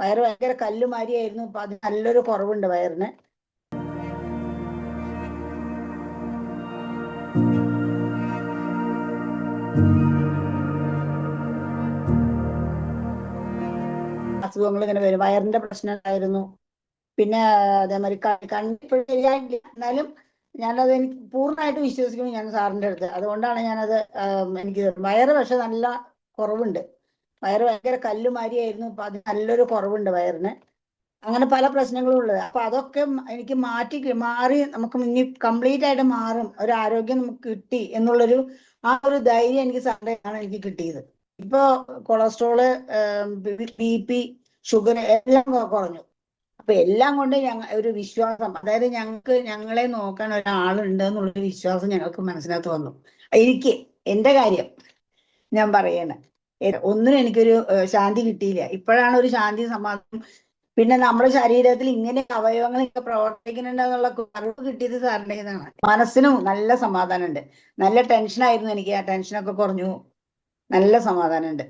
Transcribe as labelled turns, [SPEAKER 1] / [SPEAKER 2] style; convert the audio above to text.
[SPEAKER 1] വയറ് ഭയങ്കര കല്ലുമാരിയായിരുന്നു ഇപ്പൊ അത് നല്ലൊരു കുറവുണ്ട് വയറിന്. അസുഖങ്ങൾ ഇങ്ങനെ വരും. വയറിന്റെ പ്രശ്നം ഉണ്ടായിരുന്നു. പിന്നെ അതേമാതിരി കണ്ണിപ്പോഴും ശരിയായിട്ടില്ല എന്നാലും ഞാനത് എനിക്ക് പൂർണമായിട്ട് വിശ്വസിക്കുന്നു ഞാൻ സാറിന്റെ അടുത്ത്. അതുകൊണ്ടാണ് ഞാനത് എനിക്ക് വയറ് പക്ഷെ നല്ല കുറവുണ്ട്. വയറ് ഭയങ്കര കല്ലുമാരിയായിരുന്നു ഇപ്പൊ അത് നല്ലൊരു കുറവുണ്ട് വയറിന്. അങ്ങനെ പല പ്രശ്നങ്ങളും ഉള്ളത്. അപ്പൊ അതൊക്കെ എനിക്ക് മാറ്റി മാറി നമുക്ക് ഇനി കംപ്ലീറ്റ് ആയിട്ട് മാറും. ഒരു ആരോഗ്യം നമുക്ക് കിട്ടി എന്നുള്ളൊരു ആ ഒരു ധൈര്യം എനിക്ക് സൺഡേയാണ് എനിക്ക് കിട്ടിയത്. ഇപ്പോ കൊളസ്ട്രോൾ ബി പി ഷുഗർ എല്ലാം കുറഞ്ഞു. അപ്പൊ എല്ലാം കൊണ്ട് ഞങ്ങ ഒരു വിശ്വാസം അതായത് ഞങ്ങൾക്ക് ഞങ്ങളെ നോക്കാൻ ഒരാളുണ്ട് എന്നുള്ളൊരു വിശ്വാസം ഞങ്ങൾക്ക് മനസ്സിനകത്ത് വന്നു. എനിക്ക് എന്റെ കാര്യം ഞാൻ പറയണ. ഒന്നിനും എനിക്കൊരു ശാന്തി കിട്ടിയില്ല. ഇപ്പോഴാണ് ഒരു ശാന്തി സമാധാനം. പിന്നെ നമ്മുടെ ശരീരത്തിൽ ഇങ്ങനെ അവയവങ്ങൾ ഇങ്ങനെ പ്രവർത്തിക്കുന്നുണ്ടെന്നുള്ള അറിവ് കിട്ടിയത് സാറിന്റെ ഇതാണ് മനസ്സിനും നല്ല സമാധാനമുണ്ട്. നല്ല ടെൻഷനായിരുന്നു എനിക്ക്. ആ ടെൻഷനൊക്കെ കുറഞ്ഞു. നല്ല സമാധാനമുണ്ട്.